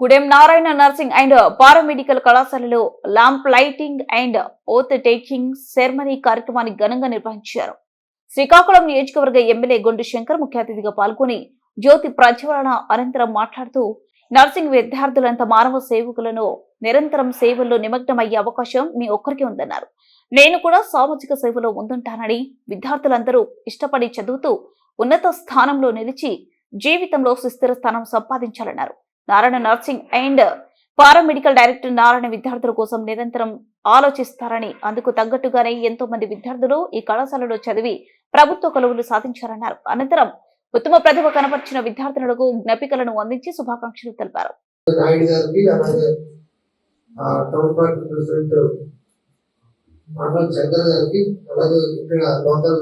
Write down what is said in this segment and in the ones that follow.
గుడెం Narayana nursing and paramedical కళాశాలలో lamp lighting and oath taking ceremony కార్యక్రమాన్ని ఘనంగా నిర్వహించారు. శ్రీకాకుళం నియోజకవర్గ ఎమ్మెల్యే గొండు శంకర్ ముఖ్య అతిథిగా పాల్గొని జ్యోతి ప్రజ్వలన అనంతరం మాట్లాడుతూ నర్సింగ్ విద్యార్థులంతా మానవ సేవకులను నిరంతరం సేవల్లో నిమగ్నమయ్యే అవకాశం మీ ఒక్కరికి ఉందన్నారు. నేను కూడా సామాజిక సేవలో ముందుంటానని విద్యార్థులందరూ ఇష్టపడి చదువుతూ ఉన్నత స్థానంలో నిలిచి జీవితంలో సుస్థిర స్థానం సంపాదించాలన్నారు. Narayana nursing and paramedical director Narayana విద్యార్థుల కోసం నిరంతరం ఆలోచిస్తారని అందుకు తగ్గట్టుగానే ఎంతో మంది విద్యార్థులు ఈ కళాశాలలో చదివి ప్రభుత్వ కొలువులు సాధించారన్నారు. అనంతరం ఉత్తమ ప్రతిభ కనపరిచిన విద్యార్థులకు జ్ఞాపికలను అందించి శుభాకాంక్షలు తెలిపారు. నాయుడు గారికి అలాగే గారికి అలాగే ఇక్కడ లోకల్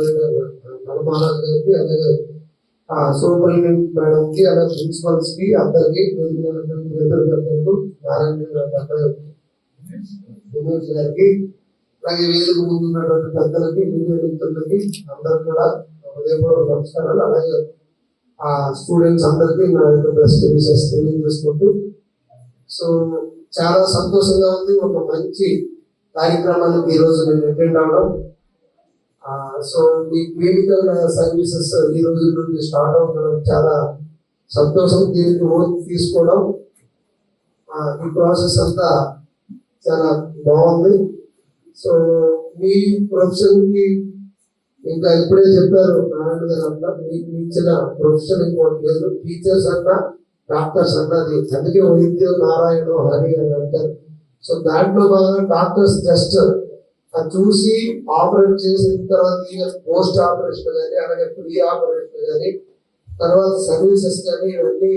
గారికి అలాగే సూపరింటెండెంట్ మేడం కి అలాగే ప్రిన్సిపల్స్కి అందరికి నారాయణ గారికి అలాగే వేదిక ముందు ఉన్నటువంటి పెద్దలకి మీడియా మిత్రులకి అందరికి కూడా హృదయపూర్వక నమస్కారాలు అలాగే ఆ స్టూడెంట్స్ అందరికీ నా యొక్క బెస్ట్ విషెస్ తెలియజేసుకుంటూ సో చాలా సంతోషంగా ఉంది. ఒక మంచి కార్యక్రమానికి ఈ రోజు నేను అటెండ్ అవడం సో మీ క్లినికల్ సర్వీసెస్ ఈ రోజు నుండి స్టార్ట్ అవ్వడం చాలా సంతోషం. దీనికి ఓన్ తీసుకోవడం ఈ ప్రాసెస్ అంతా చాలా బాగుంది. సో మీ ప్రొఫెషన్కి ఇంకా ఇప్పుడే చెప్పారు నారాయణ గారు అంతా మీకు మించిన ప్రొఫెషన్ ఇంకోటి లేదు. టీచర్స్ అన్నా డాక్టర్స్ అన్నది అందుకే వైద్యం నారాయణ హరి అని అంటారు. సో దాంట్లో భాగంగా డాక్టర్స్ జస్ట్ అది చూసి ఆపరేట్ చేసిన తర్వాత పోస్ట్ ఆపరేషన్ కానీ అలాగే ప్రీ ఆపరేషన్ కానీ తర్వాత సర్వీసెస్ కానీ ఇవన్నీ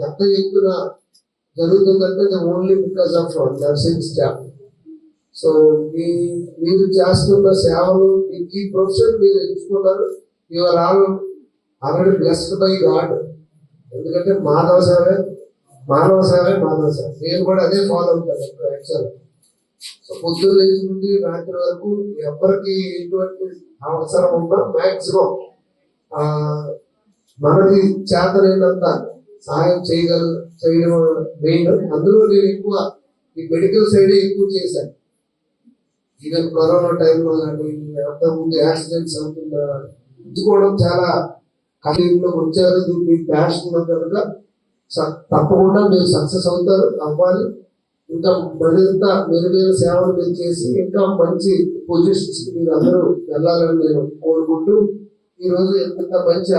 పెద్ద ఎత్తున జరుగుతుందంటే only because of nursing staff. So మీ మీరు చేస్తున్న సేవలు మీ- ఈ ప్రొఫెషన్ మీరు ఎంచుకున్నారు. Your all already blessed by God. ఎందుకంటే మాధవ సేవే మానవ సేవే మాధవ సేవ. నేను కూడా అదే ఫాలో అవుతాను యాక్చువల్ సో పొద్దున్న నుండి రాత్రి వరకు ఎవరికి ఎటువంటి అవసరం ఉన్నా మ్యాక్సిమం మనకి చేతనైనంత సహాయం చేయగల చేయడం మెయిన్ అందులో నేను ఎక్కువ ఈ మెడికల్ సైడే ఎక్కువ చేశాను. ఈవెన్ కరోనా టైంలో కానీ అంతకుముందు యాక్సిడెంట్స్ అవుతుందా ఉంచుకోవడం చాలా కలిగిలో వచ్చారు. దీన్ని ప్యాషన్ ఉంది కనుక తప్పకుండా మీరు సక్సెస్ అవుతారు అవ్వాలి. ఇంకా మరింత మెరుగైన సేవలు మీరు చేసి ఇంకా మంచి పొజిషన్స్ మీరు అందరూ వెళ్ళాలని నేను కోరుకుంటూ ఈ రోజు ఎంత మంచి